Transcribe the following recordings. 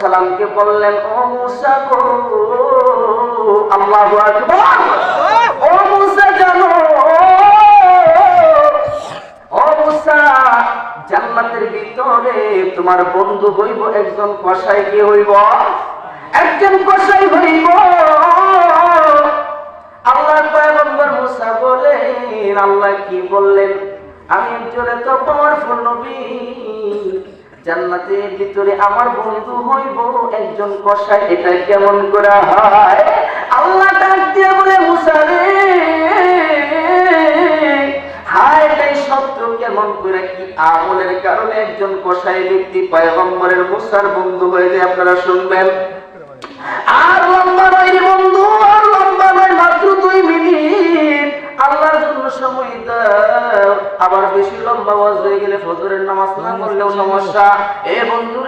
সালামকে বললেন, ও মুসা গো ও মুসা জানো, ও মুসা, জান্নাতের ভিতরে তোমার বন্ধু হইব একজন কসাই, কি হইব? একজন কসাই হইব। আল্লাহ পয়গম্বর মুসা বলেন, আল্লাহ কি বললেন? আমি একজনে তো পাওয়ারফুল নবী। জান্নাতের ভিতরে আমার বন্ধু হইব, একজন কষায় এটা কেমন করা হয়? আল্লাহ ডাক বলে মুসারে হায় কেমন করে কি আমলের কারণে একজন বন্ধু হয়ে যায়, আপনারা শুনবেন? আর লম্বা ওয়াজ হয়ে গেলে ফজরের নামাজ না পড়লেও সমস্যা। এ বন্ধু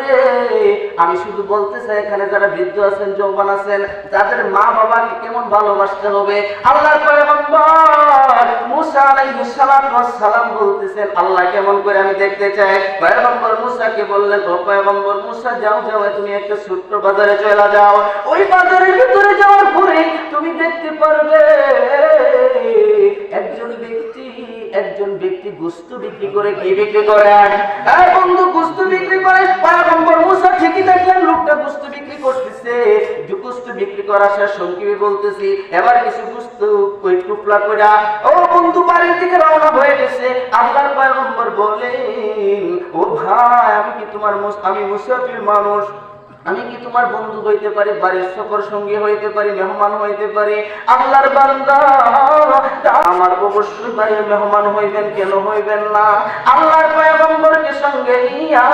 আমি শুধু বলতে চাই এখানে যারা বৃদ্ধ আছেন যৌবন আছেন যাদের মা বাবাকে কেমন ভালোবাসতে হবে? আল্লাহর পয়গম্বর মুসা আলাইহিস সালাম সালাম বলতেছেন আল্লাহ কেমন করে আমি দেখতে চাই? পয়গম্বর মুসাকে বললেন ও পয়গম্বর মুসা যাও যাও তুমি একটা ছোট্ট বাজারে চলে যাও। ওই বাজারের ভিতরে যাওয়ার পরে তুমি দেখতে পারবে একজন ব্যক্তি ব্যক্তি গুস্তু বিক্রি করে কি বিক্রি করে? এই বন্ধু, গুস্তু বিক্রি করে। পয়গম্বর মুসা ঠিকই দেখলেন, লোকটা গুস্তু বিক্রি করতেছে। যে গুস্তু বিক্রি করা শেষ সংক্ষেপে বলতেছি, এবার কিছু গুস্তু কই টুকলা কইরা ও বন্ধু, বাড়ির দিকে রওনা হয়ে গেছে। আল্লাহর পয়গম্বর বলেন ও ভাই, আমি কি তোমার আমি মুসাফির মানুষ? আমি কি তোমার বন্ধু হইতে পারি, বাড়ির সফর সঙ্গী হইতে পারি, মেহমান হইতে পারি? আল্লাহর বান্দা, আমার অবশ্যই ভাই মেহমান হইবেন, কেন হইবেন না? আল্লাহর পয়গম্বরকে সঙ্গে নিয়া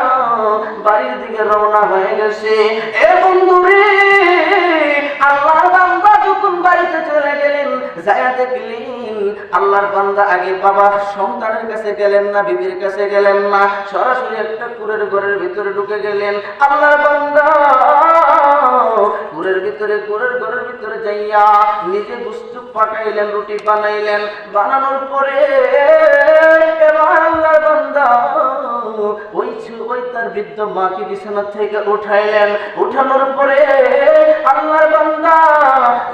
বাড়ির দিকে রওনা হয়ে গেছে। এ বন্ধু রে আল্লাহর বান্দা যখন বাড়িতে চলে গেলেন যায়া দেখলেন আল্লাহর বান্দা আগে বাবা, সন্তানের কাছে গেলেন না, বিবির কাছে গেলেন না, সরাসরি একটা কুরের ঘরের ভিতরে ঢুকে গেলেন। আল্লাহর বান্দা, কুরের ভিতরে, কুরের ঘরের ভিতরে যাইয়া নিজে গুস্তু পাকাইলেন, রুটি বানাইলেন। বানানোর পরে এবার আল্লাহর বান্দা ওই ওই তার বৃদ্ধ মাকে বিছানা থেকে উঠাইলেন। উঠানোর পরে আল্লাহর বান্দা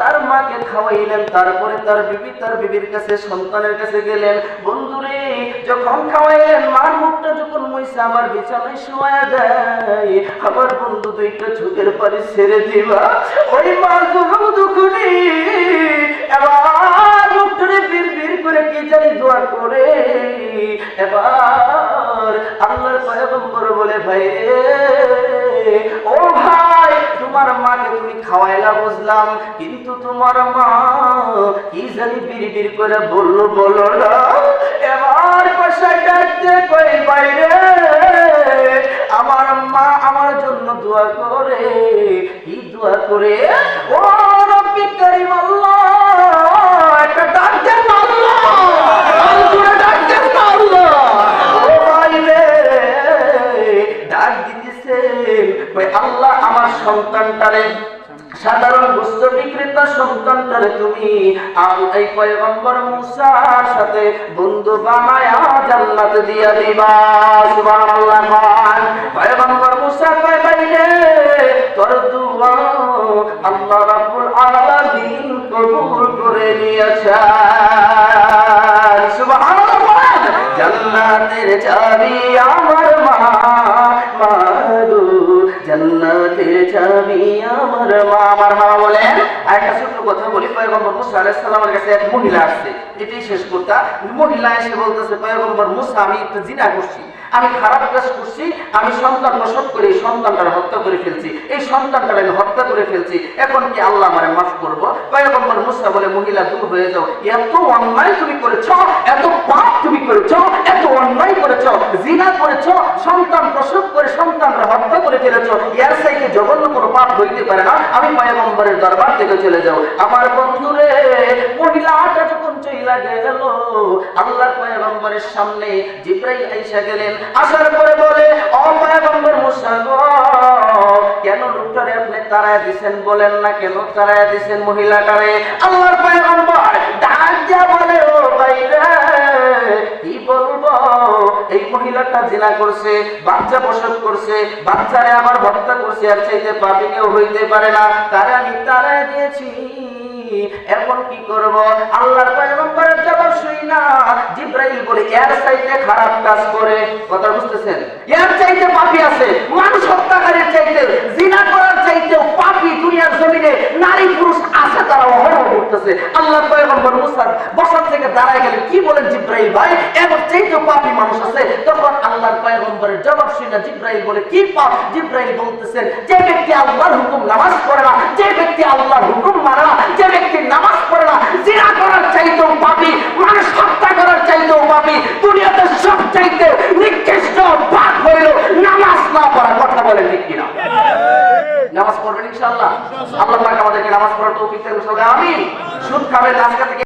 তার মাকে খাওয়াইলেন, তারপরে তার বিবি, তার বিবির কাছে, সন্তানের কাছে গেলেন। বন্ধুরে, যখন খাওয়াইলেন, মার মুখটা যখন মইসা আমার বিছানায় শোয়া দেয় আমার বন্ধু দুইটা চোখের পারে ছেড়ে দিবা ওই মা যখন দুখুনি, এবার মুখটারে বীর বীর করে কি জানি দোয়া করে। এবার আল্লাহর পয়গম্বর বলে ভাই ও ভাই, তোমার মাকে তুমি খাওয়াইলা বুঝলাম, কিন্তু তোমার মা কি জানি করে বলল, বলো না। এবার বাইরে, আমার মা আমার জন্য দোয়া করে, কি দোয়া করে? ও রব্বি করিম আল্লাহ সন্তানটারে, সাধারণ বস্তু বিক্রেতা সন্তানটারে তুমি এই পয়গম্বর মুসার সাথে বন্ধু বানায়া জান্নাতে দিয়া দিবা। সুবহানাল্লাহ পয়গম্বর মুসা কয় বাইরে তোর দুয়া আল্লাহ রাব্বুল আলামিন কবুল করে নিয়েছেন। সুবহানাল্লাহ জান্নাতের চাবি আমার মা, আমার হাওয়া বলেন একটা ছোট্ট কথা বলি, পয়গম্বর মুসা কাছে এক মহিলা আসছে। এটাই শেষ কথা। মহিলা এসে বলতেছে, পয়গম্বর মুসা, আমি একটা জিনা করছি। আমি খারাপ কাজ করছি, আমি সন্তান প্রসব করে এই সন্তানটার হত্যা করে ফেলছি। এই সন্তানটার আমি হত্যা করে ফেলছি। এখন কি আল্লাহ আমারে মাফ করব? পয়গম্বর মুসা বলে, মহিলা দূর হয়ে যাও। এত অন্যায় তুমি করেছ, এত পাপ তুমি করেছ, এত অন্যায় করেছ, জিনা করেছ, সন্তান প্রসব করে সন্তানরা হত্যা করে ফেলেছ। ইয়ার সাইকে জঘন্য কোনো পাপ হইতে পারে না। আমি পয়গম্বরের দরবার থেকে চলে যাও। আমার বন্ধুরে মহিলাটা যখন চইলা গেল। আল্লাহর পয়গম্বরের সামনে জিব্রাইল আইসা গেলেন। আসার পরে বলে, ও পয়গম্বর মুসা কেন লোকটারে আপনি তারায় দিছেন বলেন না? কেন তারায় দিছেন মহিলাটারে? আল্লাহর পয়গম্বর ডাক দিয়া বলে, ও ভাই রে কি বলব? এই মহিলাটা জিনা করছে, বাচ্চা প্রসব করছে, বাচ্চারে আবার হত্যা করছে, আর চাইতে পাপি কেউ হইতে পারে না। তারে আমি তারাই দিয়েছি। এখন কি করব? আল্লাহ পয়গম্বরের জবাব শুই না, জিব্রাইল বলে, এর চাইতে খারাপ কাজ করে। কথা বুঝতেছেন? এর চাইতে পাপী আছে। মানুষ হত্যাকারীর চাইতে, জিনা করার চাইতেও পাপী দুনিয়ার জমিনে নারী পুরুষ আছে তারা করতেছে আল্লাহর পয়গম্বর মুসা বসার থেকে দাঁড়ায় গেলেন। কি বলেন জিব্রাইল ভাই? এর চাইতেও পাপী মানুষ আছে, তখন আল্লাহর পয়গম্বরের জবাব শুই না, জিব্রাইল বলে, কি পাপ? জিব্রাইল বলতেছেন যে ব্যক্তি আল্লাহর হুকুম নামাজ পড়ে না, যে ব্যক্তি আল্লাহর হুকুম মানে না, যে ব্যক্তি নামাজ পড়ে না, জিনা করার চাইতেও পাপি, মানুষ হত্যা করার চাইতেও পাপি, দুনিয়াতে সব চাইতে নিকৃষ্ট পাপ হইল নামাজ না পড়া কথা বলে ঠিক কিনা? নামাজ পড়বেন ইনশাআল্লাহ। আল্লাহ আমাদেরকে নামাজ পড়ার তৌফিক আমি সুদ খাবেন আজকে থেকে